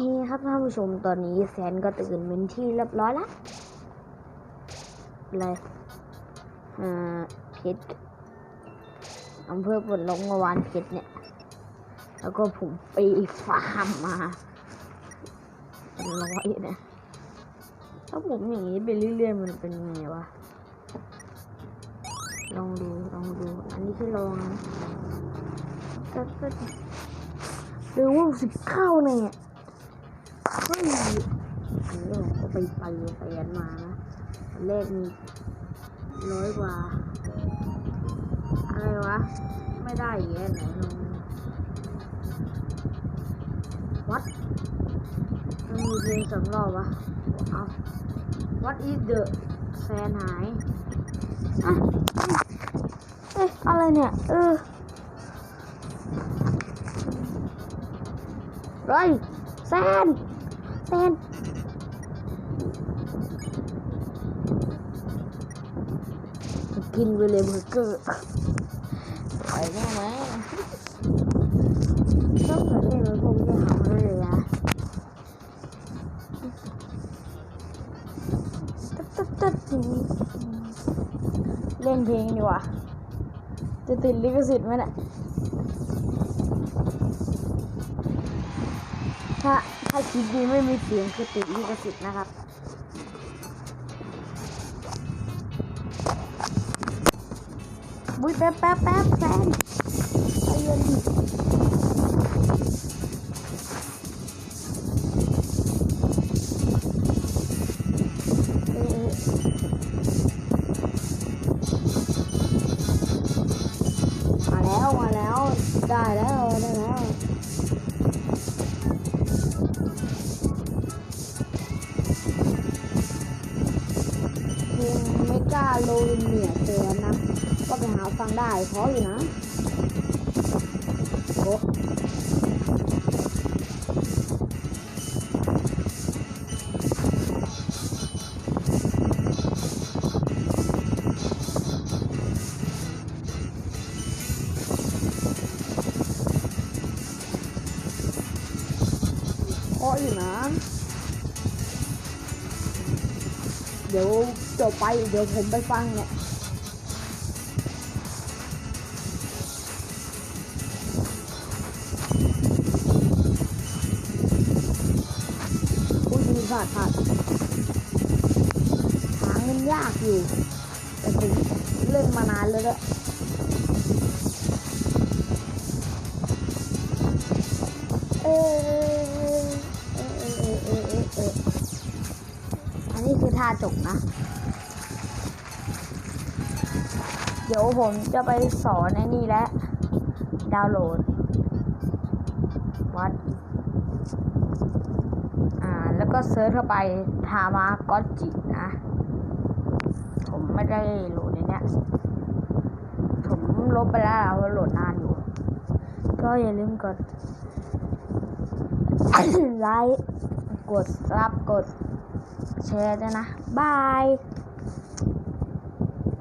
เคครับท่านผู้ชมตอนนี้แซนก็ตื่นเป็นที่เรียบร้อยแล้วเลยอ่าเพชรอำเภอปดลงเมื่อวานเพชรเนี่ย แล้วก็ผมไปฟาร์มมาเป็นร้อยนะถ้าผมอย่างนี้ไปเรื่อยๆมันเป็นไงวะลองดูลองดู อันนี้คือลองก็ก็หรือว่าสิบเข้าเนี่ย เฮ้ยอันแรกก็ไปไปไปอันมานะอันแรกมีร้อยกว่า อะไรวะ ไม่ได้แล้วไหนลองวัดมันมีเพลงสองรอบวะเอา What is the แซนหายอะเอ๊ะอะไรเนี่ย เออไรแซน แซนกินไปเลยเบอร์เกอร์ไปแน่ไหมต้องเหมือนเล่นรถผมจะหาเลยอะตึ๊ดตึ๊ดตึ๊ดเล่นเพลงดีกว่า จะติดลิขสิทธิ์ไหมเนี่ยถ้า ถ้าคลิปนี้ไม่มีเสียงคือติดลิขสิทธิ์นะครับ บุ้ยแป๊บแป๊บแป๊บแฟนใจเย็นดิเออมาแล้ว มาแล้ว ได้แล้ว ได้แล้ว เมกาโลเนียเตือนนะ ก็ไปหาฟังได้เพราะอยู่นะโอ้เพราะอยู่นะ ดี๋ยวจบไปเดี๋ยวผมไปฟังเนี่ยอุ้ยมีพลาดพลาดหาเงินยากอยู่ แต่ผมเล่นมานานแล้วด้วยเออ อันนี้คือท่าจบนะ เดี๋ยวผมจะไปสอนไอ้นี่แล้วดาวน์โหลดวัดอ่า แล้วก็เซิร์ชเข้าไปทามาก็จินะ ผมไม่ได้โหลดในเนี้ย ผมลบไปแล้วเพราะโหลดนานอยู่ ก็อย่าลืมกดไลค์กดซับกด แชร์ด้วยนะ บาย